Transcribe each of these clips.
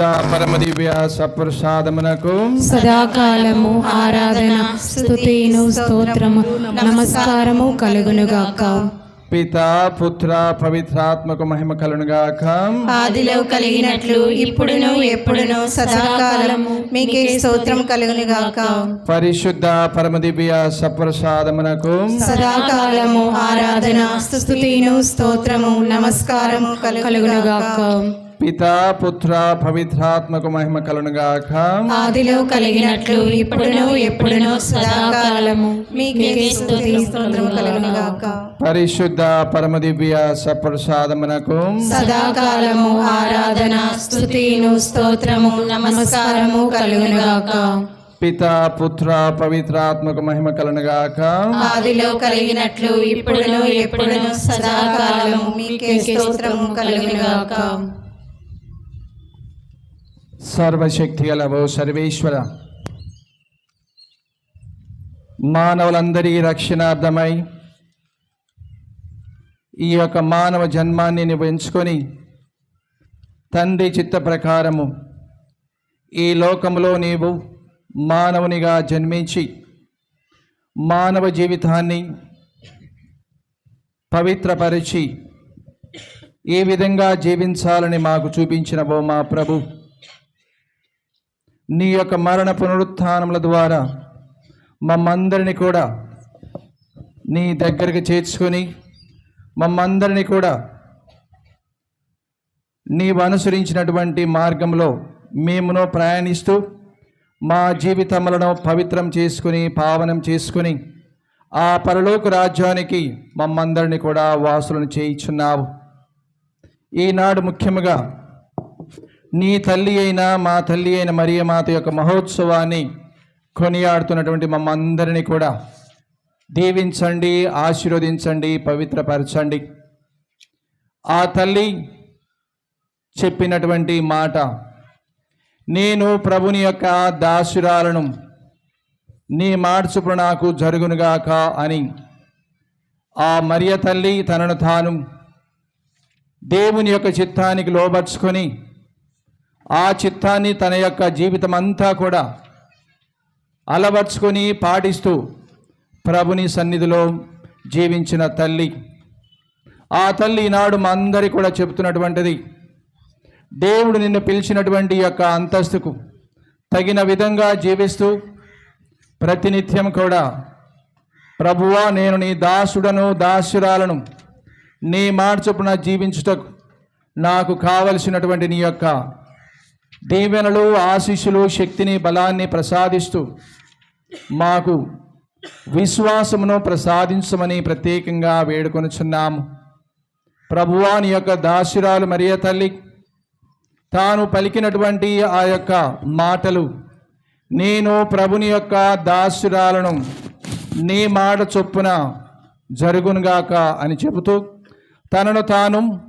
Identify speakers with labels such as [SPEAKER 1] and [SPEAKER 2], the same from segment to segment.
[SPEAKER 1] పరమ దివ్య సప్రసాదమునకు
[SPEAKER 2] సదాకాలము ఆరాధన స్తుతిను స్తోత్రము నమస్కారము కలుగునుగాక.
[SPEAKER 1] పిత పుత్ర పవిత్రాత్మక మహిమ కలునుగాక.
[SPEAKER 3] ఆదిలో కలిగినట్లు ఇప్పుడును ఎప్పుడును సదాకాలము మీకే స్తోత్రం కలుగును గాక
[SPEAKER 1] పరిశుద్ధ పరమ దివ్య సప్రసాదమునకు
[SPEAKER 2] సదాకాలము ఆరాధన స్తుతిను స్తోత్రము నమస్కారము కలుగునుగాక.
[SPEAKER 1] పిత పుత్ర పవిత్రాత్మక మహిమ కలునుగాక
[SPEAKER 2] ఆదిలో కలిగినట్లు ఇప్పుడును ఎప్పుడును సదాకాలము. మీకే స్తుతి స్తోత్రం కలుగును గాక
[SPEAKER 1] పరిశుద్ధ పరమ దివ్య సప్రసాదమునకు.
[SPEAKER 2] సదాకాలము ఆరాధన స్తుతిను స్తోత్రము నమస్కారము కలుగునుగాక.
[SPEAKER 1] పిత పుత్ర పవిత్రాత్మక మహిమ కలునుగాక
[SPEAKER 3] ఆదిలో కలిగినట్లు ఇప్పుడును ఎప్పుడును సదాకాలము. మీకే స్తోత్రం కలుగును గాక
[SPEAKER 1] సర్వశక్తి గలవో సర్వేశ్వర. మానవులందరి రక్షణార్థమై ఈ యొక్క మానవ జన్మాన్ని నువ్వు ఎంచుకొని తండ్రి చిత్త ప్రకారము ఈ లోకంలో నీవు మానవునిగా జన్మించి మానవ జీవితాన్ని పవిత్రపరిచి ఏ విధంగా జీవించాలని మాకు చూపించినవో మా ప్రభు. నీ యొక్క మరణ పునరుత్థానముల ద్వారా మమ్మందరిని కూడా నీ దగ్గరికి చేర్చుకొని మమ్మందరిని కూడా నీవు అనుసరించినటువంటి మార్గంలో మేమును ప్రయాణిస్తూ మా జీవితములను పవిత్రం చేసుకుని పావనం చేసుకుని ఆ పరలోక రాజ్యానికి మమ్మందరిని కూడా వాసులను చేయించున్నావు. ఈనాడు ముఖ్యముగా నీ తల్లి అయిన మా తల్లి అయిన మరియమాత యొక్క మహోత్సవాన్ని కొనియాడుతున్నటువంటి మమ్మందరినీ కూడా దీవించండి ఆశీర్వదించండి పవిత్రపరచండి. ఆ తల్లి చెప్పినటువంటి మాట నేను ప్రభుని యొక్క దాసురాలను నీ మార్చుపు నాకు జరుగునుగాక అని ఆ మరియ తల్లి తనను తాను దేవుని యొక్క చిత్తానికి లోబర్చుకొని ఆ చిత్తాన్ని తన యొక్క జీవితం అంతా కూడా అలవర్చుకొని పాటిస్తూ ప్రభుని సన్నిధిలో జీవించిన తల్లి. ఆ తల్లి ఈనాడు మా అందరి కూడా చెబుతున్నటువంటిది. దేవుడు నిన్ను పిలిచినటువంటి యొక్క అంతస్తుకు తగిన విధంగా జీవిస్తూ ప్రతినిత్యం కూడా ప్రభువా నేను నీ దాసుడను దాసురాలను నీ మాట చొప్పున జీవించుటకు నాకు కావలసినటువంటి నీ యొక్క దీవెనలు ఆశీస్సులు శక్తిని బలాన్ని ప్రసాదిస్తూ మాకు విశ్వాసమును ప్రసాదించమని ప్రత్యేకంగా వేడుకొనుచున్నాము. ప్రభువా నీ యొక్క దాసురాలు మరియ తల్లి తాను పలికినటువంటి ఆ యొక్క మాటలు నేను ప్రభుని యొక్క దాసురాలను నీ మాట చొప్పున జరుగునుగాక అని చెబుతూ తనను తాను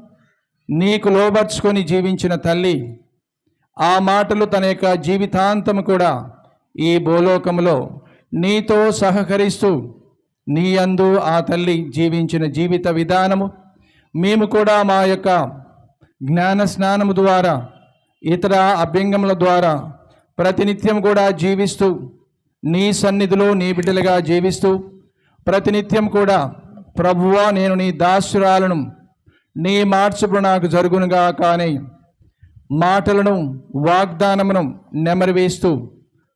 [SPEAKER 1] నీకు లోబర్చుకొని జీవించిన తల్లి ఆ మాటలు తన యొక్క జీవితాంతం కూడా ఈ భూలోకంలో నీతో సహకరిస్తూ నీ అందు ఆ తల్లి జీవించిన జీవిత విధానము మేము కూడా మా యొక్క జ్ఞాన స్నానము ద్వారా ఇతర అభ్యంగముల ద్వారా ప్రతినిత్యం కూడా జీవిస్తూ నీ సన్నిధిలో నీ బిడ్డలుగా జీవిస్తూ ప్రతినిత్యం కూడా ప్రభువా నేను నీ దాసురాలను నీ మార్చుపు నాకు జరుగునుగా కానీ మాటలను వాగ్దానమును నెమరవేస్తూ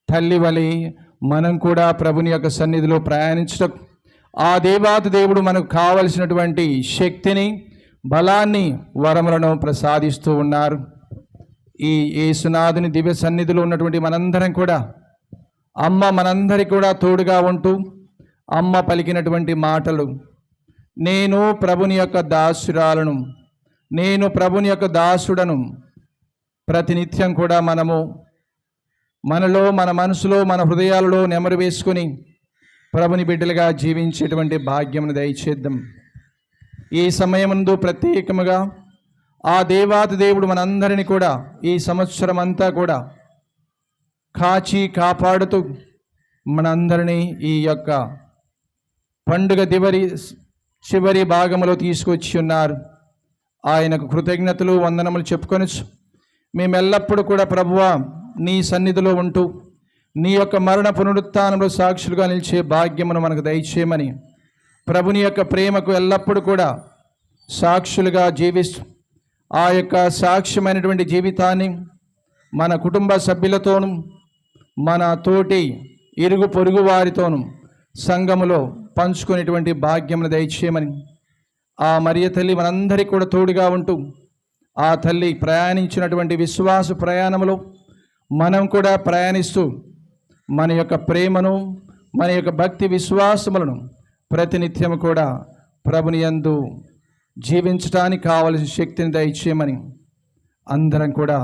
[SPEAKER 1] తల్లి వలె మనం కూడా ప్రభుని యొక్క సన్నిధిలో ప్రయాణించటం ఆ దేవాతి దేవుడు మనకు కావలసినటువంటి శక్తిని బలాన్ని వరములను ప్రసాదిస్తూ ఉన్నారు. ఈ యేసునాథుని దివ్య సన్నిధిలో ఉన్నటువంటి మనందరం కూడా అమ్మ మనందరి కూడా తోడుగా ఉంటూ అమ్మ పలికినటువంటి మాటలు నేను ప్రభుని యొక్క దాసురాలను నేను ప్రభుని యొక్క దాసుడను ప్రతినిత్యం కూడా మనము మనలో మన మనసులో మన హృదయాలలో నెమరు వేసుకొని ప్రభుని బిడ్డలుగా జీవించేటువంటి భాగ్యమును దయచేద్దాం. ఈ సమయముందు ప్రత్యేకముగా ఆ దేవాతి దేవుడు మనందరినీ కూడా ఈ సంవత్సరం అంతా కూడా కాచి కాపాడుతూ మనందరినీ ఈ యొక్క పండుగ దివరి చివరి భాగములో తీసుకొచ్చి ఉన్నారు. ఆయనకు కృతజ్ఞతలు వందనములు చెప్పుకొనొచ్చు. మేము కూడా ప్రభువ నీ సన్నిధిలో ఉంటూ నీ యొక్క మరణ పునరుత్థానంలో సాక్షులుగా నిలిచే భాగ్యమును మనకు దయచేయమని ప్రభుని యొక్క ప్రేమకు ఎల్లప్పుడూ కూడా సాక్షులుగా జీవిస్తూ ఆ యొక్క సాక్ష్యమైనటువంటి జీవితాన్ని మన కుటుంబ సభ్యులతోనూ మన తోటి ఇరుగు పొరుగు వారితోనూ సంఘములో పంచుకునేటువంటి భాగ్యమును దయచేయమని ఆ మరియ తల్లి మనందరికీ కూడా తోడుగా ఉంటూ ఆ తల్లి ప్రయాణించినటువంటి విశ్వాస ప్రయాణంలో మనం కూడా ప్రయాణిస్తూ మన యొక్క ప్రేమను మన యొక్క భక్తి విశ్వాసములను ప్రతినిత్యం కూడా ప్రభుని యందు జీవించడానికి కావలసిన శక్తిని దయచేయమని అందరం కూడా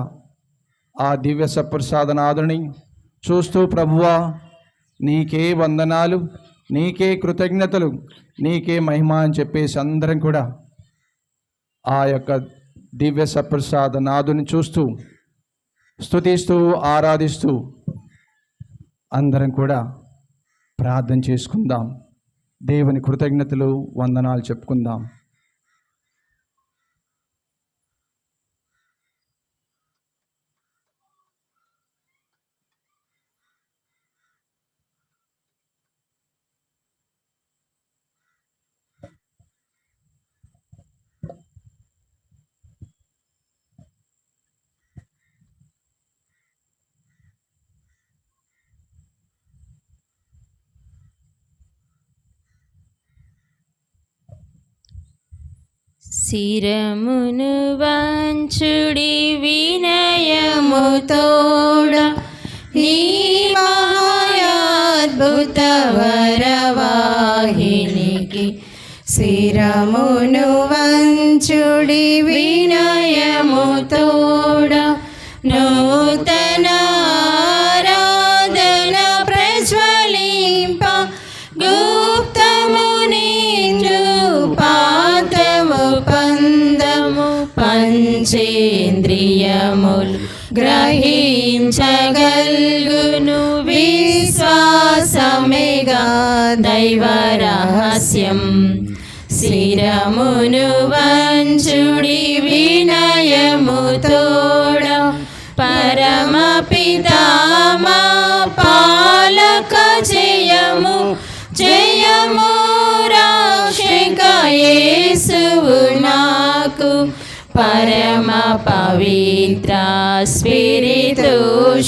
[SPEAKER 1] ఆ దివ్య సప్రసాదనాథుని చూస్తూ ప్రభువా నీకే వందనాలు నీకే కృతజ్ఞతలు నీకే మహిమ అని చెప్పేసి అందరం కూడా ఆ యొక్క దివ్య సప్రసాద నాదుని చూస్తూ స్తుతిస్తూ ఆరాధిస్తూ అందరం కూడా ప్రార్థన చేసుకుందాం. దేవుని కృతజ్ఞతలు వందనాలు చెప్పుకుందాం.
[SPEAKER 2] శిరమును వంచుడి వినయముతోడ ఈ మహాయాద్భుత వరవాహినికి శిరమును వంచుడి వినయముతోడ నూతన ఆరాధన ప్రజ్వలింప గుప్తమునిందు గ్రహించగల్గును విశ్వాసమేగా దైవ రహస్యం శిరమును వంచుడి వినయముతోడ పరమ పితామా పాలక జయము. జయ పరమ పవిత్ర స్పిరితు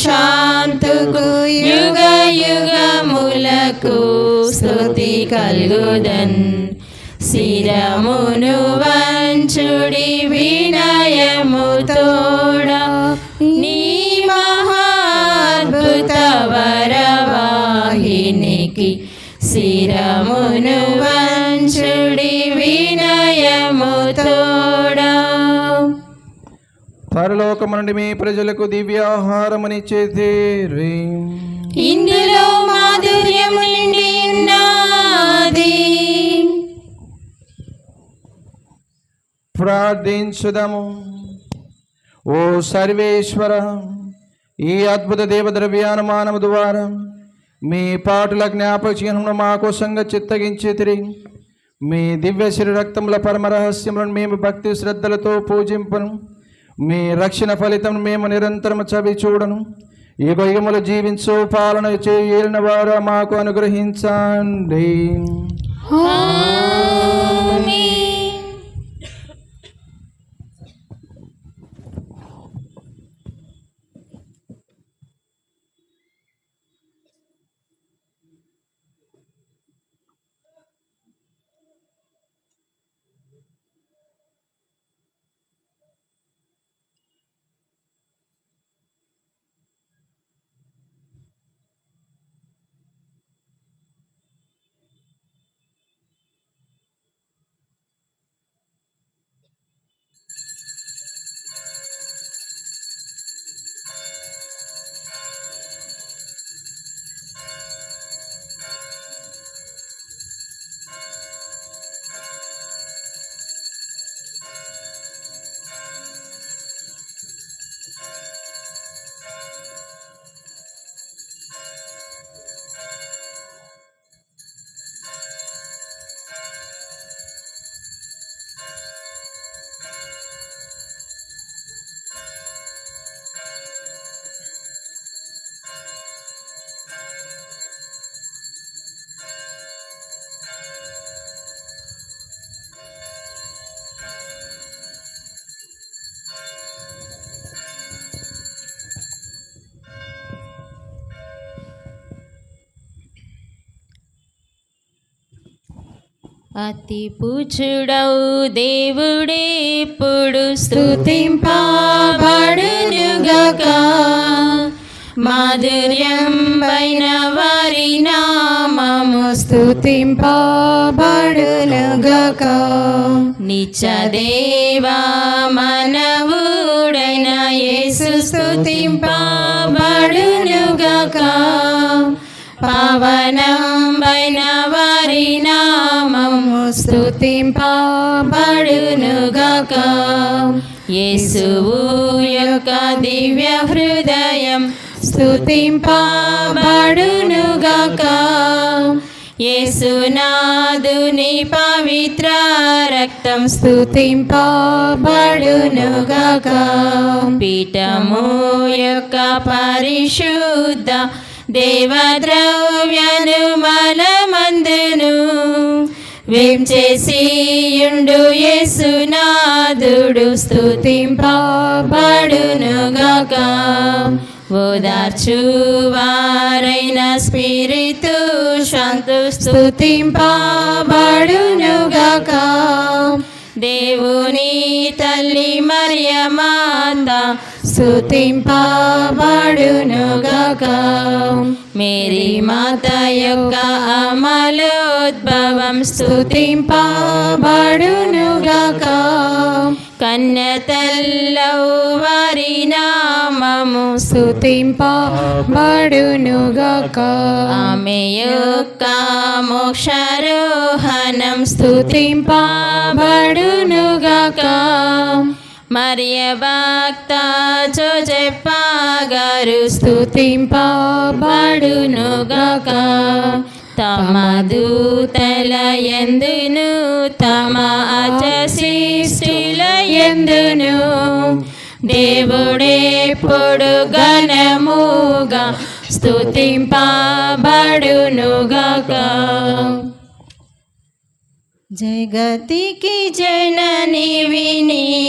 [SPEAKER 2] శాంతుకు యుగ యుగములకు స్తుతి కలుగుదన్. శిరమును వంచుడి వినయముతోడ నీ మహాద్భుత వరవాహినికి శిరమును
[SPEAKER 1] పరలోకము నుండి మీ ప్రజలకు దివ్యాహారమునిచ్చేది
[SPEAKER 2] ఇందులో మాధుర్యము నిండి ఉన్నది.
[SPEAKER 1] ప్రార్థించుదము. ఓ సర్వేశ్వర ఈ అద్భుత దేవద్రవ్యానుమానము ద్వారా మీ పాటుల జ్ఞాపక చిహ్నమును మా కోసంగా చిత్తగించి తిరిగి మీ దివ్య శిర రక్తముల పరమ రహస్యములను మేము భక్తి శ్రద్ధలతో పూజింపను. మీ రక్షణ ఫలితం మేము నిరంతరం చవి చూడను. ఈ యుగములు జీవించు పాలన చేయలిన వారు మాకు అనుగ్రహించండి.
[SPEAKER 2] అతి పూచుడవు దేవుడేప్పుడు స్తుతింపబడునుగాక. మాధుర్యం పైన వారి నామము
[SPEAKER 3] స్తుతింపబడునుగాక.
[SPEAKER 2] నిత్యదేవా మనవుడైన యేసు స్తుతింపబడునుగాక. పవనం నామము యేసువు యొక్క దివ్య హృదయం స్తుతింపబడునుగాక యేసునాదుని పవిత్ర రక్తం
[SPEAKER 3] స్తుతింపబడునుగాక
[SPEAKER 2] పీఠము యొక్క పరిశుద్ధ దేవద్రవ్యను మలమందును వేం చేసియుండు యేసునాథుడు స్తుతింపబడునుగాక ఓదార్చువారైన స్పిరితు శాంతు స్తుతింపబడునుగాక దేవుని తల్లి మరియమాత స్తుతింపబడునుగాక మేరీ మాత యొక్క అమలోద్భవం స్తుతింపబడునుగాక కన్య తల్లవు వారి నామము
[SPEAKER 3] స్తుతింపబడునుగాక
[SPEAKER 2] ఆమె యొక్క మోక్షారోహణం.
[SPEAKER 3] స్తుతింపబడునుగాక
[SPEAKER 2] మరియ భక్త జోజెప్పగారు
[SPEAKER 3] స్తుతింపబడునుగాక
[SPEAKER 2] తమ దూతల ఎందును తమ అచశిష్టుల ఎందును? దేవుడే పొడు ఘనముగా స్తుతింపబడునుగాక. జగతికి జనని వినీవే.